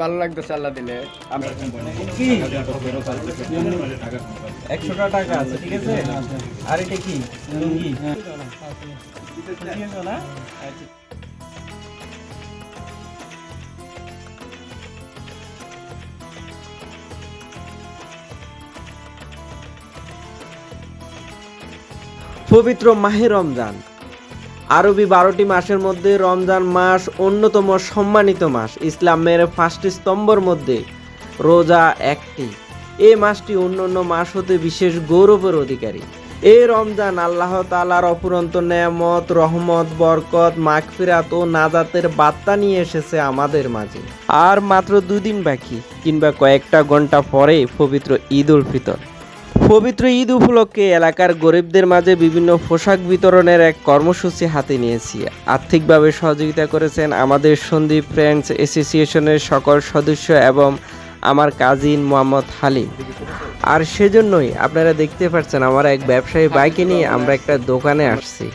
ভালো লাগতেছে আল্লাহ দিলে। একশোটা টাকা আছে ঠিক আছে? আর এটা কি। পবিত্র মাহে রমজান। আরবি বারোটি মাসের মধ্যে রমজান মাস অন্যতম সম্মানিত মাস। ইসলামের পাঁচটি স্তম্ভর মধ্যে রোজা একটি। এই মাসটি অন্য অন্য মাস হতে বিশেষ গৌরবের অধিকারী। এই রমজান আল্লাহ তালার অপুরন্ত নেয়ামত, রহমত, বরকত, মাগফিরাত ও নাজাতের বার্তা নিয়ে এসেছে আমাদের মাঝে। আর মাত্র দুদিন বাকি, কিংবা কয়েকটা ঘণ্টা পরে পবিত্র ঈদ উল ফিতর। পবিত্র ঈদ উপলক্ষে এলাকার গরিবদের মাঝে বিভিন্ন পোশাক বিতরণের এক কর্মসূচি হাতে নিয়েছি। আর্থিকভাবে সহযোগিতা করেছেন আমাদের সন্দীপ ফ্রেন্ডস অ্যাসোসিয়েশনের সকল সদস্য এবং আমার কাজিন মোহাম্মদ হালিম। আর সেজন্যই আপনারা দেখতে পাচ্ছেন আমার এক ব্যবসায়ী বাইকে নিয়ে আমরা একটা দোকানে আসছি।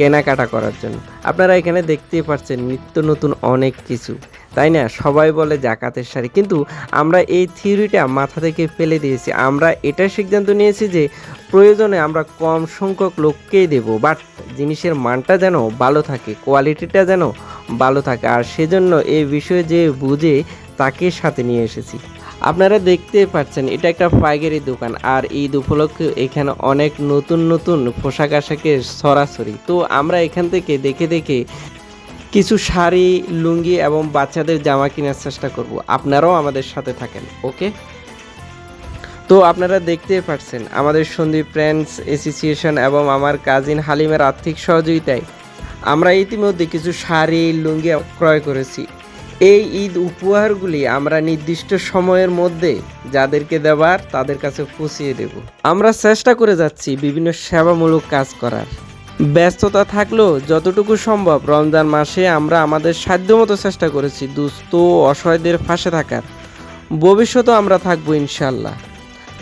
কেনাকাটা করার জন্য। আপনারা এখানে দেখতেই পাচ্ছেন নিত্য নতুন অনেক কিছু। তাই না? সবাই বলে জাকাতের শাড়ি। কিন্তু আমরা এই থিওরিটা মাথা থেকে ফেলে দিয়েছি। আমরা এটা সিদ্ধান্ত নিয়েছি যে প্রয়োজনে আমরা কম সংখ্যক লোককেই দেব। বাট জিনিসের মানটা যেন ভালো থাকে, কোয়ালিটিটা যেন ভালো থাকে। আর সেজন্য এই বিষয়ে যে বুঝে তাকে সাথে নিয়ে এসেছি। আপনারা দেখতে পাচ্ছেন, এটা একটা পাইকারি দোকান। আর ঈদ উপলক্ষে এখানে অনেক নতুন নতুন পোশাক আশাকের সরাসরি। তো আমরা এখান থেকে দেখে দেখে কিছু শাড়ি, লুঙ্গি এবং বাচ্চাদের জামা কেনার চেষ্টা করব। আপনারাও আমাদের সাথে থাকেন, ওকে? তো আপনারা দেখতে পাচ্ছেন, আমাদের সন্দীপ ফ্রেন্ডস অ্যাসোসিয়েশন এবং আমার কাজিন হালিমের আর্থিক সহযোগিতায় আমরা ইতিমধ্যে কিছু শাড়ি, লুঙ্গি ক্রয় করেছি। এই ঈদ উপহারগুলি আমরা নির্দিষ্ট সময়ের মধ্যে যাদেরকে দেওয়ার তাদের কাছে পৌঁছিয়ে দেব। আমরা চেষ্টা করে যাচ্ছি বিভিন্ন সেবামূলক কাজ করার। ব্যস্ততা থাকলেও যতটুকু সম্ভব রমজান মাসে আমরা আমাদের সাধ্যমতো চেষ্টা করেছি দুস্থ অসহায়দের পাশে থাকার। ভবিষ্যতেও আমরা থাকব ইনশাল্লাহ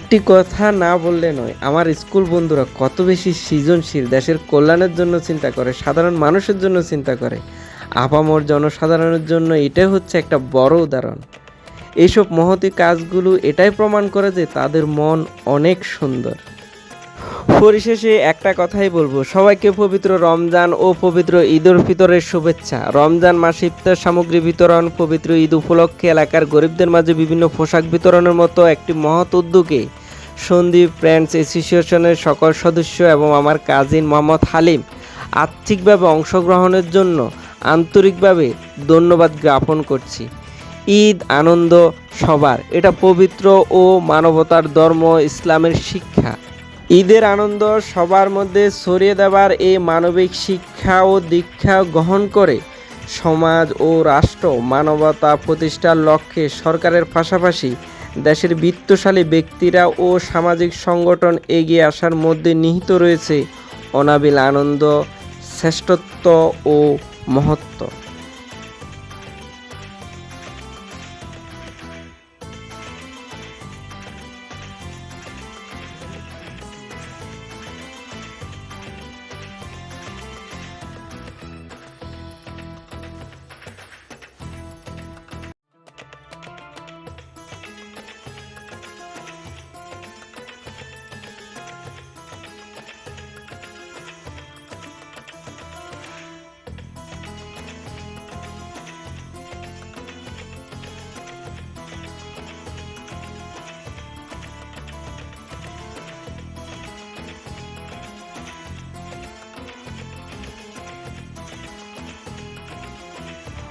একটি কথা না বললে নয়, আমার স্কুল বন্ধুরা কত বেশি সৃজনশীল, দেশের কল্যাণের জন্য চিন্তা করে, সাধারণ মানুষের জন্য চিন্তা করে। আপামর জনসাধারণের জন্য এটাই হচ্ছে একটা বড় উদাহরণ। এইসব মহতি কাজগুলো এটাই প্রমাণ করে যে তাদের মন অনেক সুন্দর। পরিশেষে একটা কথাই বলব, সবাইকে পবিত্র রমজান ও পবিত্র ঈদ উল ফিতরের শুভেচ্ছা। রমজান মাসে ইফতার সামগ্রী বিতরণ, পবিত্র ঈদ উপলক্ষে এলাকার গরিবদের মাঝে বিভিন্ন পোশাক বিতরণের মতো একটি মহৎ উদ্যোগে সন্দীপ ফ্রেন্ডস অ্যাসোসিয়েশনের সকল সদস্য এবং আমার কাজিন মোহাম্মদ হালিম আর্থিকভাবে অংশগ্রহণের জন্য আন্তরিকভাবে ধন্যবাদ জ্ঞাপন করছি। ঈদ, আনন্দ, সবার। এটা পবিত্র ও মানবতার ধর্ম, ইসলামের শিক্ষা। ঈদের আনন্দ সবার মধ্যে ছড়িয়ে দেওয়ার এই মানবিক শিক্ষা ও দীক্ষা গ্রহণ করে সমাজ ও রাষ্ট্র মানবতা প্রতিষ্ঠার লক্ষ্যে সরকারের পাশাপাশি দেশের বিত্তশালী ব্যক্তিরা ও সামাজিক সংগঠন এগিয়ে আসার মধ্যে নিহিত রয়েছে অনাবিল আনন্দ, শ্রেষ্ঠত্ব ও মহত্ব